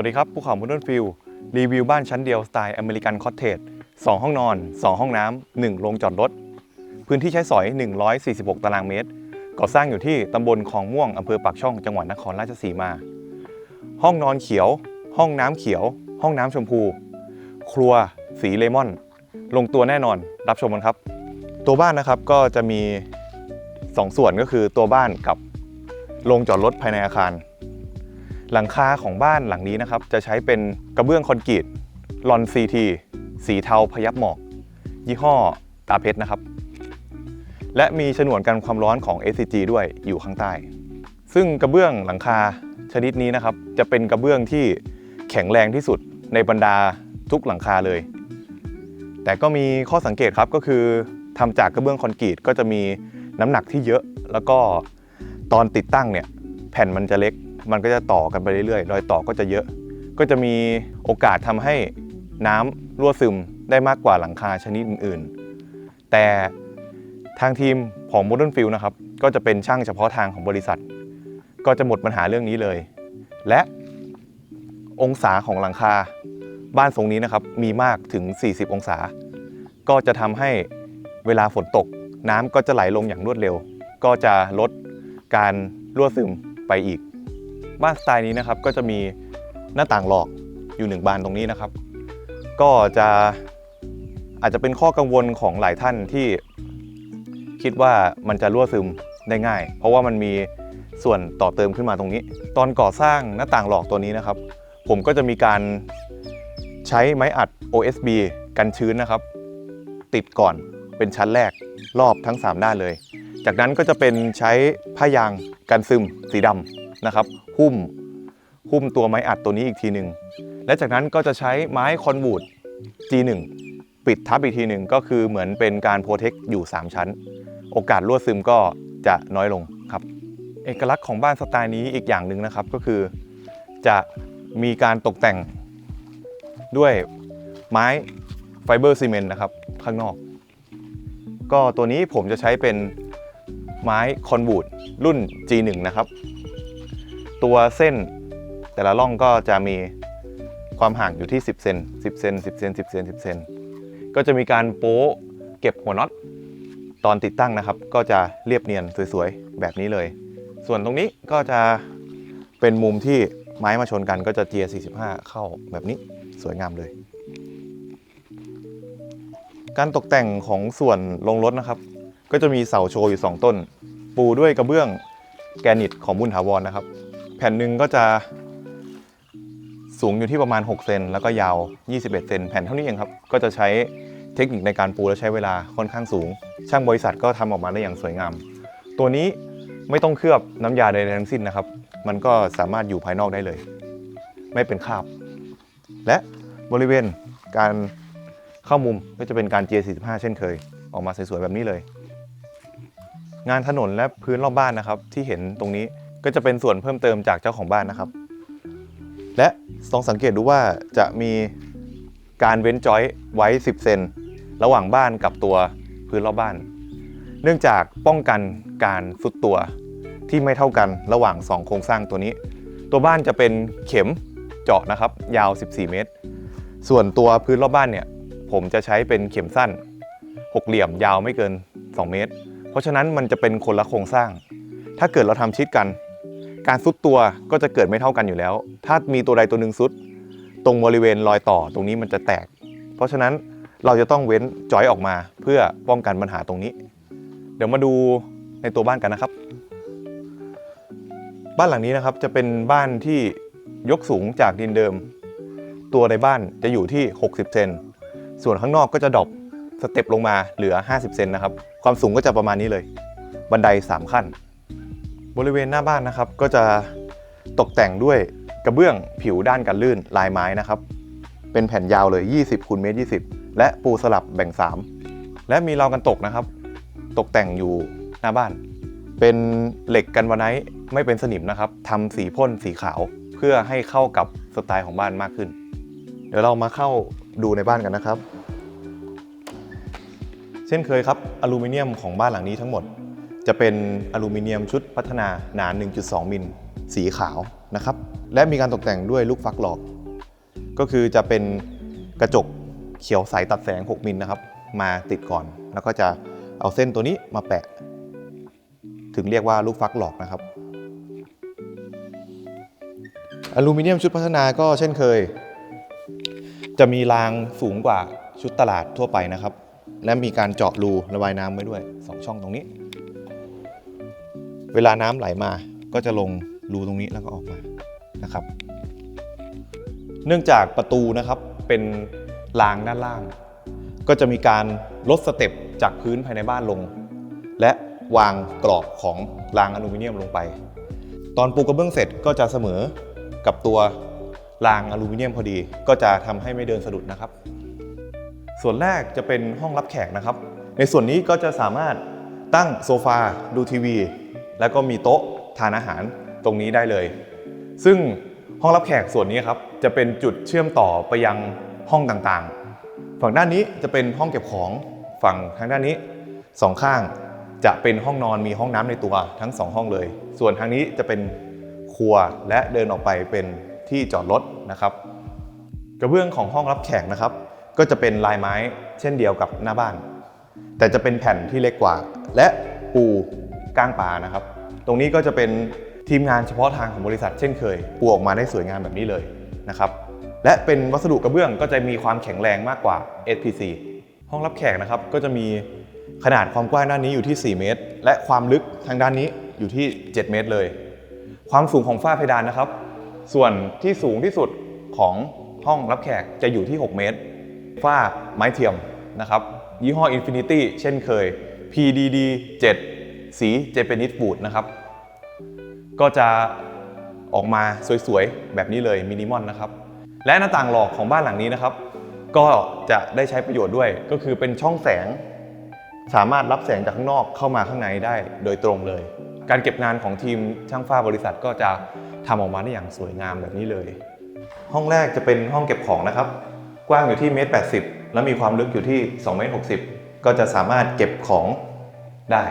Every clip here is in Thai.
วัสดีครับภูเขามูนฟิลรีวิวบ้านชั้นเดียวสไตล์อเมริกันคอตเทจ2ห้องนอน 2 ห้องน้ำ1โรงจอดรถ พื้นที่ใช้สอย 146 ตารางเมตร ก่อสร้างอยู่ที่ตำบลคลองม่วงอำเภอปากช่องจังหวัดนครราชสีมา ห้องนอนเขียว ห้องน้ำเขียว ห้องน้ำชมพู ครัว สีเลมอน ลงตัวแน่นอนรับชมกันครับ ตัวบ้านนะครับก็จะมี 2 ส่วนก็คือตัวบ้านกับโรงจอดรถภายในอาคาร หลังคาของบ้านหลังนี้นะครับ จะใช้เป็นกระเบื้องคอนกรีตลอนซีทีสีเทาพยับหมอก ยี่ห้อตาเพชรนะครับ และมีฉนวนกันความร้อนของ SCG ด้วยอยู่ข้างใต้ ซึ่งกระเบื้องหลังคาชนิดนี้นะครับ จะเป็นกระเบื้องที่แข็งแรงที่สุดในบรรดาทุกหลังคาเลย แต่ก็มีข้อสังเกตครับก็คือทำจากกระเบื้องคอนกรีตก็จะมีน้ำหนักที่เยอะ แล้วก็ตอนติดตั้งเนี่ยแผ่นมันจะเล็ก มันก็จะต่อกันไปเรื่อยๆรอยต่อก็จะเยอะ ก็จะมีโอกาสทำให้น้ำรั่วซึมได้มากกว่าหลังคาชนิดอื่นๆ แต่ทางทีมของ Modern Field นะครับ ก็จะเป็นช่างเฉพาะทางของบริษัท ก็จะหมดปัญหาเรื่องนี้เลย และองศาของหลังคาบ้านทรงนี้นะครับ มีมากถึง 40 องศา ก็จะทำให้เวลาฝนตก น้ำก็จะไหลลงอย่างรวดเร็ว ก็จะลดการรั่วซึมไปอีก บ้านสไตล์นี้นะครับก็จะมีหน้าต่างหลอกอยู่หนึ่งบานตรงนี้นะครับ ก็จะอาจจะเป็นข้อกังวลของหลายท่านที่คิดว่ามันจะรั่วซึมได้ง่าย เพราะว่ามันมีส่วนต่อเติมขึ้นมาตรงนี้ ตอนก่อสร้างหน้าต่างหลอกตัวนี้นะครับ ผมก็จะมีการใช้ไม้อัด OSB กันชื้นนะครับ ติดก่อนเป็นชั้นแรกรอบทั้ง 3 ด้านเลย จากนั้นก็จะเป็นใช้ผ้ายางกันซึมสีดำนะครับ หุ้มหุ้มตัวไม้อัดตัวนี้อีกทีหนึ่งและจากนั้นก็จะใช้ไม้คอนบูด G1 ปิดทับอีกทีหนึ่งก็คือเหมือนเป็นการโปรเทคอยู่ 3 ชั้น โอกาสรั่วซึมก็จะน้อยลงครับ เอกลักษณ์ของบ้านสไตล์นี้อีกอย่างหนึ่งนะครับก็คือจะมีการตกแต่งด้วยไม้ไฟเบอร์ซีเมนต์นะครับข้างนอก ก็ตัวนี้ผมจะใช้เป็นไม้คอนบูดรุ่น G1 นะครับ ตัวเส้น แต่ละร่องก็จะมีความห่างอยู่ที่ 10 เซน10 เซน10 เซน10 เซน10 เซน ก็จะมีการโป๊เก็บหัวน็อตตอนติดตั้งนะครับ ก็จะเรียบเนียนสวยๆ แบบนี้เลย ส่วนตรงนี้ก็จะเป็นมุมที่ไม้มาชนกันก็จะเจีย45 เข้าแบบนี้สวยงามเลย การตกแต่งของส่วนลงรถนะครับ ก็จะมีเสาโชว์อยู่ 2 ต้น ปูด้วยกระเบื้องแกรนิตของบุญถาวรนะครับ แผ่นหนึ่งก็จะสูงอยู่ที่ประมาณ 6 เซนแล้วก็ยาว 21 เซนแผ่นเท่านี้เองครับ ก็จะใช้เทคนิคในการปูและใช้เวลาค่อนข้างสูง ช่างบริษัทก็ทำออกมาได้อย่างสวยงาม ตัวนี้ไม่ต้องเคลือบน้ำยาใดๆทั้งสิ้นนะครับ มันก็สามารถอยู่ภายนอกได้เลย ไม่เป็นคราบ และบริเวณการเข้ามุมก็จะเป็นการ G45 เช่นเคย ออกมาสวยๆแบบนี้เลย งานถนนและพื้นรอบบ้านนะครับที่เห็นตรงนี้ ก็จะเป็นส่วนเพิ่มเติมจากเจ้าของบ้านนะครับ และลองสังเกตดูว่าจะมีการเว้นจอยไว้ 10 เซนระหว่างบ้านกับตัวพื้นรอบบ้าน เนื่องจากป้องกันการสุดตัวที่ไม่เท่ากันระหว่าง 2 โครงสร้างตัวนี้ ตัวบ้านจะเป็นเข็มเจาะนะครับ ยาว 14 เมตร ส่วนตัวพื้นรอบบ้านเนี่ย ผมจะใช้เป็นเข็มสั้น หกเหลี่ยมยาวไม่เกิน 2 เมตร เพราะฉะนั้นมันจะเป็นคนละโครงสร้าง ถ้าเกิดเราทำชิดกัน การซุดตัวก็จะเกิดไม่เท่ากันอยู่แล้ว ถ้ามีตัวใดตัวหนึ่งซุด ตรงบริเวณรอยต่อตรงนี้มันจะแตก เพราะฉะนั้นเราจะต้องเว้นจอยออกมาเพื่อป้องกันปัญหาตรงนี้ เดี๋ยวมาดูในตัวบ้านกันนะครับ บ้านหลังนี้นะครับจะเป็นบ้านที่ยกสูงจากดินเดิม ตัวในบ้านจะอยู่ที่ 60 เซน ส่วนข้างนอกก็จะดรอปสเต็ปลงมาเหลือ 50 เซนนะครับ ความสูงก็จะประมาณนี้เลย บันได 3 ขั้น บริเวณหน้าบ้านนะครับ ก็จะตกแต่งด้วยกระเบื้องผิวด้านกันลื่นลายไม้นะครับ เป็นแผ่นยาวเลย 20คูณเมตร20 และปูสลับแบ่ง 3 และมีราวกันตกนะครับ ตกแต่งอยู่หน้าบ้าน เป็นเหล็กกันวาไนท์ไม่เป็นสนิมนะครับทำสีพ่นสีขาวเพื่อให้เข้ากับสไตล์ของบ้านมากขึ้น เดี๋ยวเรามาเข้าดูในบ้านกันนะครับ เช่นเคยครับอลูมิเนียมของบ้านหลังนี้ทั้งหมด จะเป็นอลูมิเนียมชุดพัฒนาหนา 1.2 มิล สีขาวนะครับ และมีการตกแต่งด้วยลูกฟักหลอก ก็คือจะเป็นกระจกเขียวใสตัดแสง 6 มิลนะครับ มาติดก่อน แล้วก็จะเอาเส้นตัวนี้มาแปะ ถึงเรียกว่าลูกฟักหลอกนะครับ อลูมิเนียมชุดพัฒนาก็เช่นเคย จะมีรางสูงกว่าชุดตลาดทั่วไปนะครับ และมีการเจาะรูระบายน้ำไว้ด้วย 2 ช่องตรงนี้ เวลาน้ำไหลมาก็จะลงรูตรงนี้แล้วก็ออกมานะครับ เนื่องจากประตูนะครับเป็นรางด้านล่าง ก็จะมีการลดสเต็ปจากพื้นภายในบ้านลง และวางกรอบของรางอลูมิเนียมลงไป ตอนปูกระเบื้องเสร็จก็จะเสมอกับตัวรางอลูมิเนียมพอดี ก็จะทำให้ไม่เดินสะดุดนะครับ ส่วนแรกจะเป็นห้องรับแขกนะครับ ในส่วนนี้ก็จะสามารถตั้งโซฟาดูทีวี แล้วก็มีโต๊ะทานอาหารตรงนี้ได้เลย ซึ่งห้องรับแขกส่วนนี้ครับจะเป็นจุดเชื่อมต่อไปยังห้องต่างๆ ฝั่งด้านนี้จะเป็นห้องเก็บของฝั่งทางด้านนี้สองข้างจะเป็นห้องนอนมีห้องน้ำในตัวทั้งสองห้องเลย ส่วนทางนี้จะเป็นครัวและเดินออกไปเป็นที่จอดรถนะครับ กระเบื้องของห้องรับแขกนะครับ ก็จะเป็นลายไม้เช่นเดียวกับหน้าบ้าน แต่จะเป็นแผ่นที่เล็กกว่า และปู ก้างปลานะครับ ตรงนี้ก็จะเป็นทีมงานเฉพาะทางของบริษัทเช่นเคยปูออกมาได้สวยงามแบบนี้เลยนะครับและเป็นวัสดุกระเบื้องก็จะมีความแข็งแรงมากกว่า SPC ห้องรับแขกนะครับก็จะมีขนาดความกว้างด้านนี้อยู่ที่ 4 เมตร และความลึกทางด้านนี้อยู่ที่ 7 เมตรเลย ความสูงของฝ้าเพดานนะครับ ส่วนที่สูงที่สุดของห้องรับแขกจะอยู่ที่ 6 เมตร ฝ้าไม้เทียมนะครับ ยี่ห้อ Infinity เช่นเคย PDD 7 สี Japanese Wood นะครับ ก็จะออกมาสวยๆ แบบนี้เลยมินิมอลนะครับ และหน้าต่างหลอกของบ้านหลังนี้นะครับ ก็จะได้ใช้ประโยชน์ด้วยก็คือเป็นช่องแสง สามารถรับแสงจากข้างนอกเข้ามาข้างในได้โดยตรงเลย การเก็บงานของทีมช่างฝ้าบริษัทก็จะทำออกมาได้อย่างสวยงามแบบนี้เลย ห้องแรกจะเป็นห้องเก็บของนะครับ กว้างอยู่ที่เมตรแปดสิบแล้วมีความลึกอยู่ที่2เมตรหกสิบก็จะสามารถเก็บของได้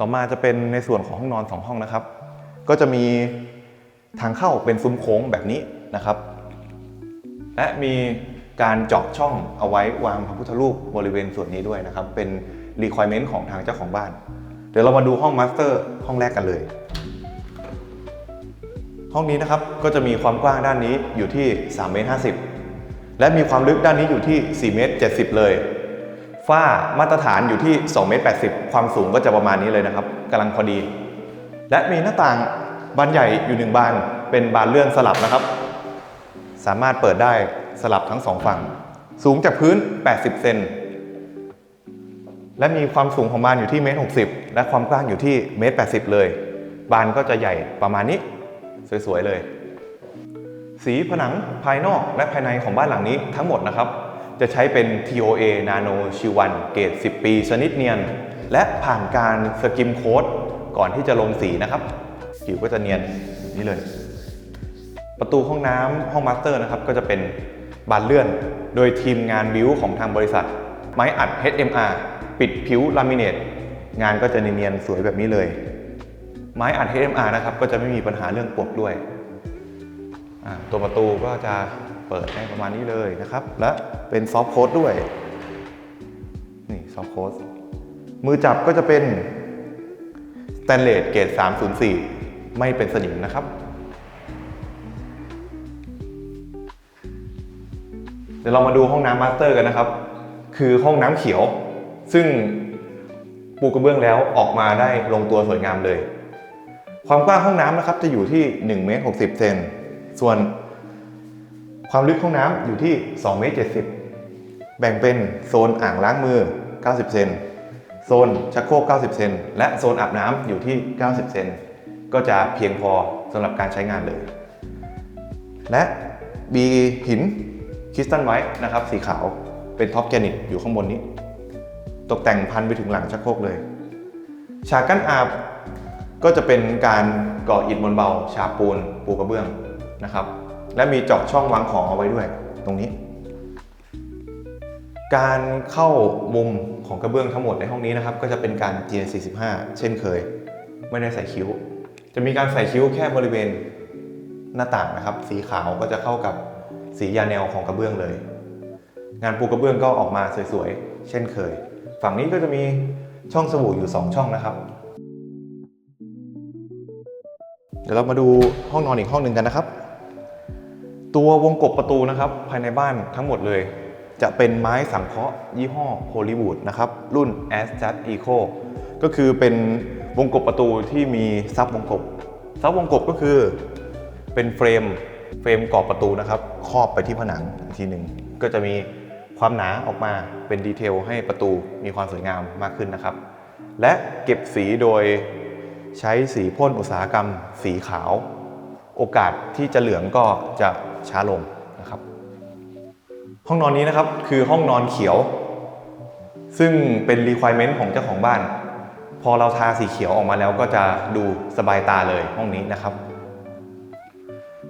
ต่อมาจะเป็นในส่วนของห้องนอน 2 ห้องนะครับ ก็จะมีทางเข้าเป็นซุ้มโค้งแบบนี้นะครับ และมีการเจาะช่องเอาไว้วางพระพุทธรูปบริเวณส่วนนี้ด้วยนะครับ เป็น requirement ของทางเจ้าของบ้าน เดี๋ยวเรามาดูห้องมาสเตอร์ห้องแรกกันเลย ห้องนี้นะครับก็จะมีความกว้างด้านนี้อยู่ที่3เมตร50 และมีความลึกด้านนี้อยู่ที่4เมตร70 เลย ฝ้ามาตรฐานอยู่ที่2เมตร80 ความสูงก็จะประมาณนี้เลยนะครับกำลังพอดี และมีหน้าต่างบานใหญ่อยู่หนึ่งบาน เป็นบานเลื่อนสลับนะครับ สามารถเปิดได้สลับทั้งสองฝั่ง สูงจากพื้น 80 เซนและมีความสูงของบานอยู่ที่เมตร60 และความกว้างอยู่ที่เมตร80 เลย บานก็จะใหญ่ประมาณนี้ สวยๆเลย สีผนังภายนอกและภายในของบ้านหลังนี้ทั้งหมดนะครับ จะใช้เป็น TOA Nano ชิวันเกรด 10 ปีชนิดเนียน และผ่านการสกิมโค้ดก่อนที่จะลงสีนะครับ ผิวก็จะเนียนนี่เลย ประตูห้องน้ำห้องมาสเตอร์นะครับ ก็จะเป็นบานเลื่อน โดยทีมงานบิวของทางบริษัท ไม้อัด HMR ปิดผิวลามิเนตงานก็จะเนียนสวยแบบนี้เลย ไม้อัด HMR นะครับ ก็จะไม่มีปัญหาเรื่องปวกด้วย ตัวประตูก็จะ เปิดได้ประมาณนี้เลยนะครับ และเป็นซอฟต์โค้ดด้วย นี่ซอฟต์โค้ดมือจับก็จะเป็นสแตนเลสเกรด304 ไม่เป็นสนิมนะครับ เดี๋ยวเรามาดูห้องน้ำมาสเตอร์กันนะครับ คือห้องน้ำเขียว ซึ่งปูกระเบื้องแล้วออกมาได้ลงตัวสวยงามเลย ความกว้างห้องน้ำนะครับจะอยู่ที่1เมตร60เซนส่วน ความลึกห้องน้ำอยู่ที่2เมตร70 แบ่งเป็นโซนอ่างล้างมือ 90 เซน โซนชักโครก 90 เซน และโซนอาบน้ำอยู่ที่ 90 เซน ก็จะเพียงพอสำหรับการใช้งานเลย และมีหินคริสตัลไวท์นะครับ สีขาวเป็นท็อปแกรนิตอยู่ข้างบนนี้ ตกแต่งพันไปถึงหลังชักโครกเลย ฉากกั้นอาบก็จะเป็นการก่ออิฐมวลเบา ฉาบปูนปูกระเบื้องนะครับ และมีเจาะช่องวางของเอาไว้ด้วยตรงนี้ การเข้ามุมของกระเบื้องทั้งหมดในห้องนี้นะครับ ก็จะเป็นการ GN45 เช่นเคย ไม่ได้ใส่คิ้ว จะมีการใส่คิ้วแค่บริเวณหน้าต่างนะครับ สีขาวก็จะเข้ากับสียาแนวของกระเบื้องเลย งานปูกระเบื้องก็ออกมาสวยๆ เช่นเคย ฝั่งนี้ก็จะมีช่องสบู่อยู่ 2 ช่องนะครับ เดี๋ยวเรามาดูห้องนอนอีกห้องหนึ่งกันนะครับ ตัววงกบประตูนะครับภายในบ้านทั้งหมดเลย จะเป็นไม้สังเคราะห์ยี่ห้อโฮลิวูดนะครับรุ่น a s j u s Eco ก็คือเป็นวงกบประตูที่มีซับวงกบซับวงกบก็คือเป็นเฟรมเฟรมกรอบประตูนะครับครอบไปที่ผนังอีกทีหนึ่งก็จะมีความหนาออกมาเป็นดีเทลให้ประตูมีความสวยงามมากขึ้นนะครับ และเก็บสีโดยใช้สีพ่นอุตสาหกรรมสีขาว โอกาสที่จะเหลืองก็จะช้าลงนะครับ ห้องนอนนี้นะครับคือห้องนอนเขียว ซึ่งเป็น requirement ของเจ้าของบ้าน พอเราทาสีเขียวออกมาแล้วก็จะดูสบายตาเลยห้องนี้นะครับ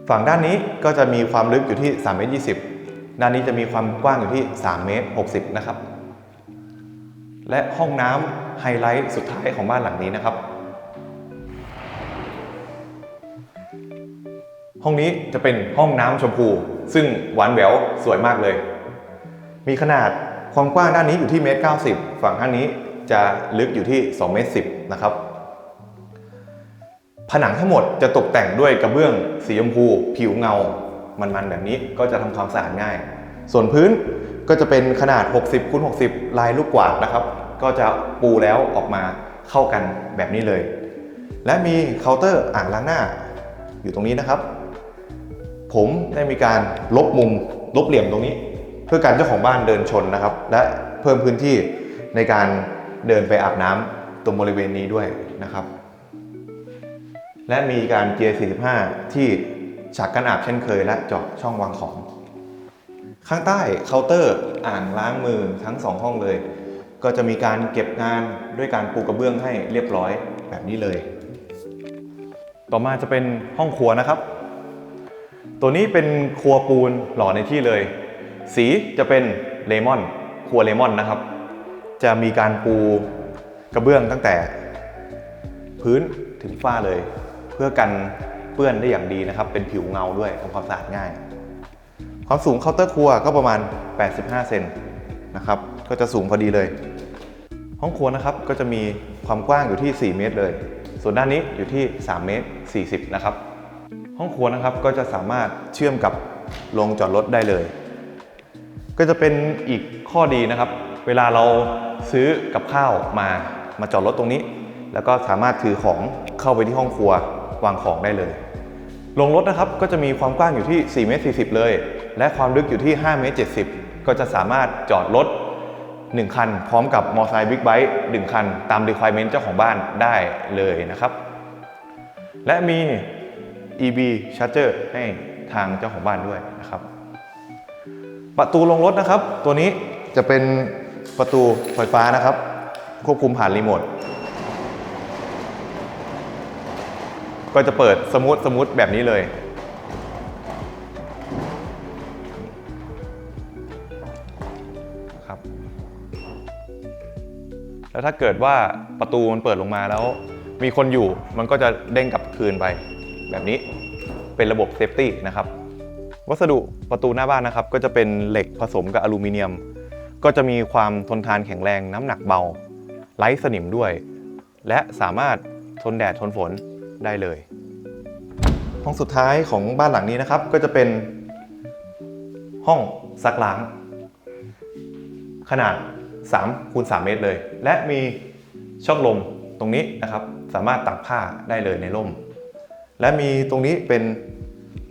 ฝั่งด้านนี้ก็จะมีความลึกอยู่ที่3เมตร20 ด้านนี้จะมีความกว้างอยู่ที่3เมตร60 นะครับ และห้องน้ำไฮไลท์สุดท้ายของบ้านหลังนี้นะครับ ห้องนี้จะเป็นห้องน้ำชมพู ซึ่งหวานแหววสวยมากเลย มีขนาดความกว้างด้านนี้อยู่ที่เมตร90 ฝั่งด้านนี้จะลึกอยู่ที่2เมตร10นะครับ ผนังทั้งหมดจะตกแต่งด้วยกระเบื้องสีชมพู ผิวเงา มันๆแบบนี้ก็จะทำความสะอาดง่าย ส่วนพื้นก็จะเป็นขนาด 60คูณ60 ลายลูกกวาดนะครับ ก็จะปูแล้วออกมาเข้ากันแบบนี้เลย และมีเคาน์เตอร์อ่างล้างหน้าอยู่ตรงนี้นะครับ ผมได้มีการลบมุมลบเหลี่ยมตรงนี้ เพื่อการเจ้าของบ้านเดินชนนะครับ และเพิ่มพื้นที่ในการเดินไปอาบน้ำตรงบริเวณนี้ด้วยนะครับ และมีการเกียร์45 ที่ฉากกันอาบเช่นเคย และเจาะช่องวางของ ข้างใต้เคาน์เตอร์อ่างล้างมือทั้งสองห้องเลย ก็จะมีการเก็บงานด้วยการปูกระเบื้องให้เรียบร้อยแบบนี้เลย ต่อมาจะเป็นห้องครัวนะครับ ตัวนี้เป็นครัวปูนหล่อในที่เลย สีจะเป็นเลมอนครัวเลมอนนะครับ จะมีการปูกระเบื้องตั้งแต่ พื้นถึงฝ้าเลย เพื่อกันเปื้อนได้อย่างดีนะครับ เป็นผิวเงาด้วยทำความสะอาดง่าย ความสูงเคาน์เตอร์ครัวก็ประมาณ 85 เซนนะครับ ก็จะสูงพอดีเลย ห้องครัวนะครับก็จะมีความกว้างอยู่ที่ 4 เมตรเลย ส่วนด้านนี้อยู่ที่ 3 เมตร 40 นะครับ ห้องครัวนะครับก็จะสามารถเชื่อมกับโรงจอดรถได้เลย ก็จะเป็นอีกข้อดีนะครับ เวลาเราซื้อกับข้าวมามาจอดรถตรงนี้ แล้วก็สามารถถือของเข้าไปที่ห้องครัววางของได้เลยโรงรถนะครับก็จะมีความกว้างอยู่ที่4เมตร40 เลย และความลึกอยู่ที่5เมตร70 ก็จะสามารถจอดรถ1คัน พร้อมกับมอเตอร์ไซค์บิ๊กไบค์1คัน ตาม requirement เจ้าของบ้านได้เลยนะครับ และมี EV Charger ให้ทางเจ้าของบ้านด้วยนะครับ ประตูลงรถนะครับ ตัวนี้จะเป็นประตูไฟฟ้านะครับ ควบคุมผ่านรีโมทก็จะเปิดสมูทสมูทแบบนี้เลย ครับ แล้วถ้าเกิดว่าประตูมันเปิดลงมาแล้ว มีคนอยู่มันก็จะเด้งกลับคืนไป แบบนี้เป็นระบบเซฟตี้นะครับวัสดุประตูหน้าบ้านนะครับก็จะเป็นเหล็กผสมกับอลูมิเนียม ก็จะมีความทนทานแข็งแรงน้ำหนักเบาไร้สนิมด้วย และสามารถทนแดดทนฝนได้เลยห้องสุดท้ายของบ้านหลังนี้นะครับ ก็จะเป็นห้องซักล้าง ขนาด3คูณ3เมตรเลย และมีช่องลมตรงนี้นะครับ สามารถตากผ้าได้เลยในร่ม และมีตรงนี้เป็น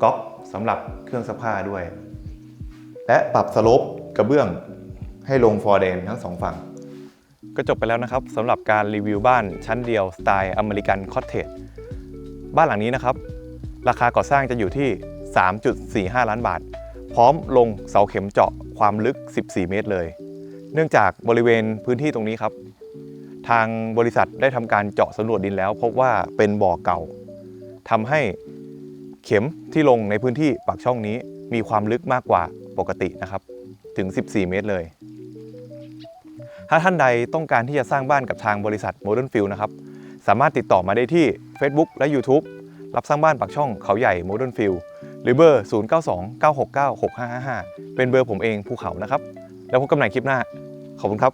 ก๊อกสำหรับเครื่องซักผ้าด้วย และปรับสโลปกระเบื้องให้ลงฟอร์เดนทั้งสองฝั่ง ก็จบไปแล้วนะครับสำหรับการรีวิวบ้านชั้นเดียวสไตล์อเมริกันคอตเทจบ้านหลังนี้นะครับ ราคาก่อสร้างจะอยู่ที่ 3.45 ล้านบาท พร้อมลงเสาเข็มเจาะความลึก 14 เมตรเลย เนื่องจากบริเวณพื้นที่ตรงนี้ครับ ทางบริษัทได้ทำการเจาะสำรวจดินแล้ว พบว่าเป็นบ่อเก่า ทำให้เข็มที่ลงในพื้นที่ปากช่องนี้มีความลึกมากกว่าปกตินะครับ ถึง 14 เมตรเลย ถ้าท่านใดต้องการที่จะสร้างบ้านกับทางบริษัท Modern Field นะครับ สามารถติดต่อมาได้ที่ Facebook และ YouTube รับสร้างบ้านปากช่องเขาใหญ่โมเดิร์นฟิลหรือเบอร์ 0929696555 เป็นเบอร์ผมเองภูเขานะครับ แล้วพบกันใหม่คลิปหน้า ขอบคุณครับ